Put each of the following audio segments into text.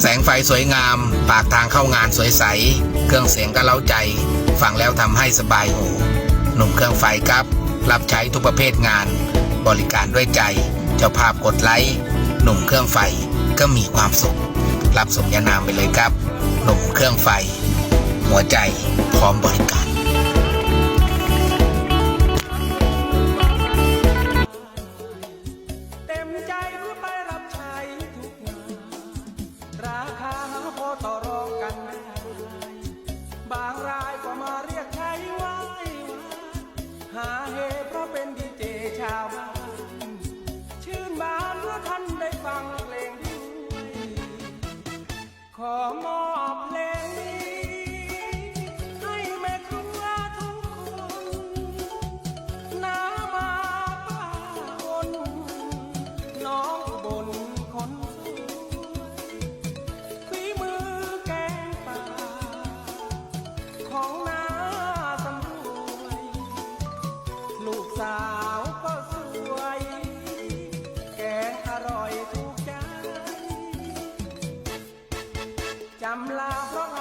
แสงไฟสวยงาม ปากทางเข้างานสวยใส เครื่องเสียงก็เล้าใจ ฟังแล้วทำให้สบายหูหนุ่มเครื่องไฟครับ รับใช้ทุกประเภทงาน บริการด้วยใจ เจ้าภาพกดไลค์หนุ่มเครื่องไฟก็มีความสุข รับสมญานามไปเลยครับ หนุ่มเครื่องไฟ หัวใจพร้อมบริการ ขอมอบเพลงนี้ ให้แม่ครัวทุกคนน้ามาป้าอนน้องบนคนสวยฝีมือแกงป่า ของน้าสำรวย ลูกสาว จำลาเพราะ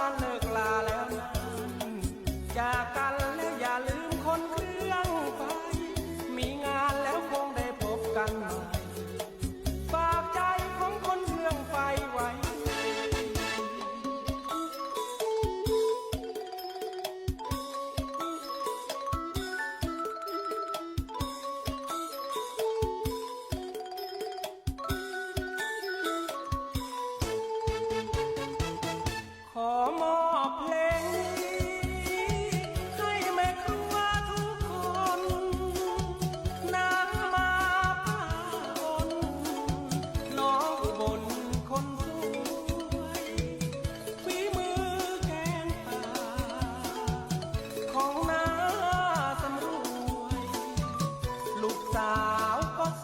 าวก็ส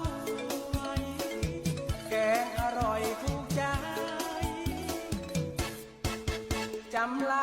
วย แกอร่อยถูกใจจำลา